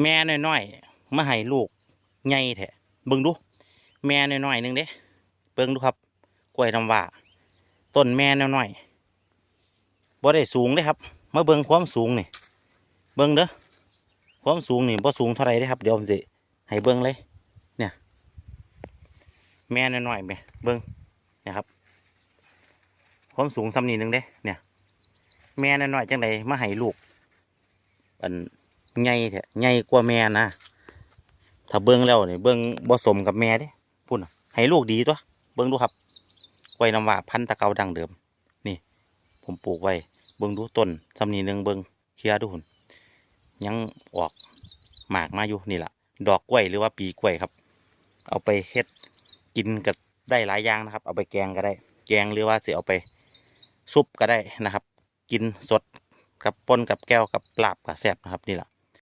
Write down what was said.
แม่น้อยๆมาให้ลูกใหญ่แท้เบิ่งดู แม่น้อยๆหนึงเด้เบิ่งดูครับกล้วยน้ำว้าต้นแม่น้อยๆบ่ได้สูงเด้ครับมาเบิ่งความสูงนี่เบิ่งเด้อความสูงนี่บ่สูงเท่าไร่เด้ครับเดี๋ยวผมสิให้เบิ่งเลย เนี่ย แม่น้อยๆแม่เบิ่งเนี่ยครับความสูงซ้ำนี้หนึงเด้เนี่ย แม่น้อยๆจังไดมาให้ลูกอัน ใหญ่แท้ใหญ่กว่าแม่นะถ้าเบิ่งแล้วเนี่ยเบิ่งบ่สมกับแม่เด้พุ่นให้ลูกดีตัวเบิ่งดูครับกล้วยน้ำว้าพันธุ์ตะเกาดังเดิม นี่ ผมปลูกไว้เบิ่งดูต้นสำนีหนึ่งเบิ่งเคลียดูหุ่นยังออกหมากมาอยู่นี่แหละดอกกล้วยหรือว่าปีกล้วยครับ เอาไปเฮ็ดกินก็ได้หลายอย่างนะครับ เอาไปแกงก็ได้ แกงหรือว่าสิเอาไปซุปก็ได้นะครับ กินสดกับปนกับแก้วกับปลาบกับแซบนะครับนี่แหละ